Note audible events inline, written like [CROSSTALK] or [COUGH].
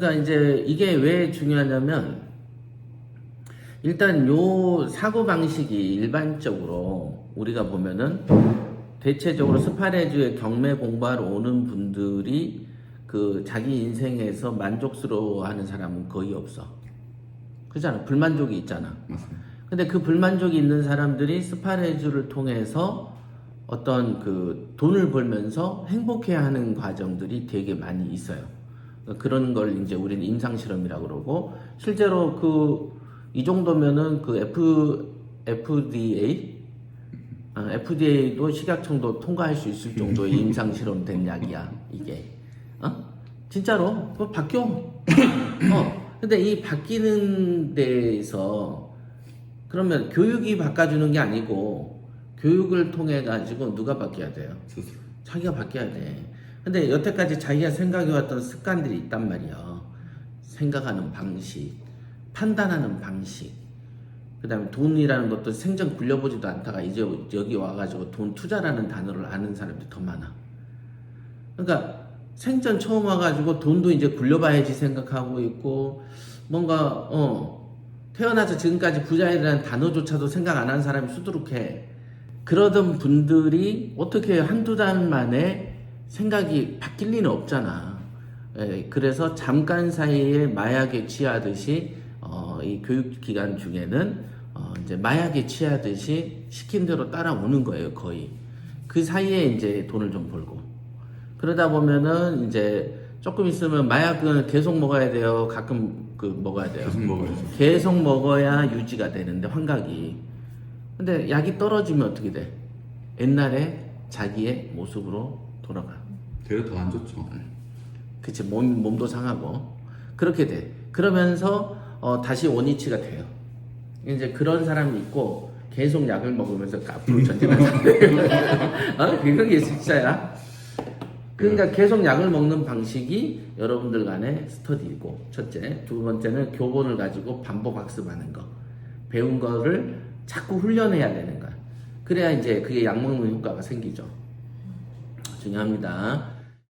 그러니까 이제 이게 왜 중요하냐면 일단 요 사고 방식이 일반적으로 우리가 보면은 대체적으로 스파레주에 경매 공부하러 오는 분들이 그 자기 인생에서 만족스러워하는 사람은 거의 없어. 그잖아. 불만족이 있잖아. 근데 그 불만족이 있는 사람들이 스파레주를 통해서 어떤 그 돈을 벌면서 행복해야 하는 과정들이 되게 많이 있어요. 그런 걸 이제 우리는 임상 실험이라고 그러고 실제로 그 이 정도면은 그 F FDA 아, FDA도 식약청도 통과할 수 있을 정도의 임상 실험된 약이야 이게. 어? 진짜로 그거 바뀌어. 어. 근데 이 바뀌는 데에서 그러면 교육이 바꿔주는 게 아니고 교육을 통해 가지고 누가 바뀌어야 돼요? 스스로. 자기가 바뀌어야 돼. 근데 여태까지 자기가 생각해왔던 습관들이 있단 말이야. 생각하는 방식, 판단하는 방식. 그 다음에 돈이라는 것도 생전 굴려보지도 않다가 이제 여기 와가지고 돈 투자라는 단어를 아는 사람들이 더 많아. 그러니까 생전 처음 와가지고 돈도 이제 굴려봐야지 생각하고 있고 뭔가 어 태어나서 지금까지 부자이라는 단어조차도 생각 안 한 사람이 수두룩해. 그러던 분들이 어떻게 한두 달 만에 생각이 바뀔 리는 없잖아. 예, 그래서 잠깐 사이에 마약에 취하듯이 어, 이 교육 기간 중에는 어, 이제 마약에 취하듯이 시킨 대로 따라오는 거예요, 거의. 그 사이에 이제 돈을 좀 벌고. 그러다 보면은 이제 조금 있으면 마약은 계속 먹어야 돼요. 가끔 그 먹어야 돼요. 계속 먹어야죠. 계속 먹어야 유지가 되는데 환각이. 근데 약이 떨어지면 어떻게 돼? 옛날에 자기의 모습으로 돌아가. 되려 더 안 좋죠. 그치 몸 몸도 상하고 그렇게 돼. 그러면서 어, 다시 원위치가 돼요. 이제 그런 사람이 있고 계속 약을 먹으면서 앞으로 [LAUGHS] 전진하는 사람. 어? 그게 진짜야. 그러니까 계속 약을 먹는 방식이 여러분들 간의 스터디이고 첫째, 두 번째는 교본을 가지고 반복 학습하는 거. 배운 거를 자꾸 훈련해야 되는 거야. 그래야 이제 그게 약 먹는 효과가 생기죠. 중요합니다.